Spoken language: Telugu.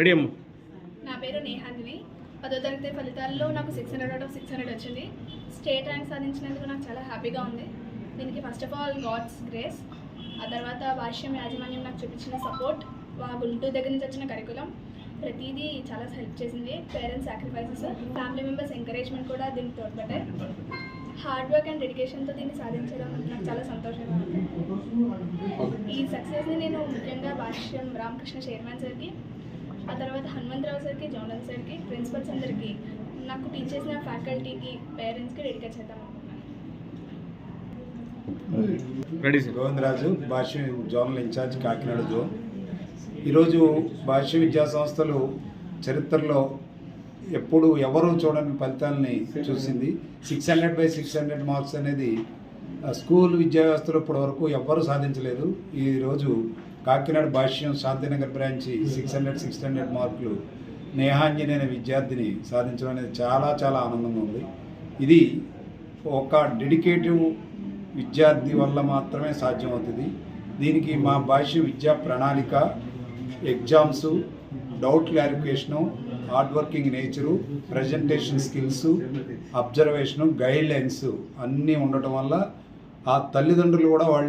రెడీ అమ్మ. నా పేరు నేహాన్వి పదో తరగతి ఫలితాల్లో నాకు six hundred out of six hundred వచ్చింది. స్టేట్ ర్యాంక్ సాధించినందుకు నాకు చాలా హ్యాపీగా ఉంది. దీనికి first of all God's grace ఆ తర్వాత భాష్యం యాజమాన్యం నాకు చూపించిన సపోర్ట్ వా గుంటూరు దగ్గర నుంచి వచ్చిన కరికులం ప్రతిదీ చాలా హెల్ప్ చేసింది. Parents sacrifices family members encouragement కూడా దీనికి తోడ్పడ్డాయి. హార్డ్ వర్క్ అండ్ డెడికేషన్తో దీన్ని సాధించడం నాకు చాలా సంతోషంగా ఉంది. ఈ సక్సెస్ని నేను ముఖ్యంగా భాష్యం రామకృష్ణ చైర్మన్ సార్కి ఆ తర్వాత హనుమంతరావు సార్కి జోనల్ సార్కి ప్రిన్సిపల్స్ అందరికీ నాకు టీచ్ చేసిన ఫ్యాకల్టీకి పేరెంట్స్కి డెడికేట్ చేద్దాం అనుకుంటున్నాను రెడీ సార్. గోవిందరాజు భాష్య జోనల్ ఇన్ఛార్జ్ కాకినాడ జోన్ ఈరోజు భాష్య విద్యా సంస్థలు చరిత్రలో ఎప్పుడు ఎవరు చూడని ఫలితాలని చూసింది. Six hundred by six hundred marks అనేది స్కూల్ విద్యా వ్యవస్థలో ఇప్పటి వరకు ఎవ్వరూ సాధించలేదు. ఈరోజు Kakinada Bhashyam Shantinagar branch six hundred six hundred మార్కులు నేహాంజనైన విద్యార్థిని సాధించడం అనేది చాలా చాలా ఆనందంగా ఉంది. ఇది ఒక డెడికేటివ్ విద్యార్థి వల్ల మాత్రమే సాధ్యమవుతుంది. దీనికి మా భాష్య విద్యా ప్రణాళిక exams doubt clarification hard working nature presentation skills observation guidelines అన్నీ ఉండటం వల్ల ఆ తల్లిదండ్రులు కూడా వాళ్ళు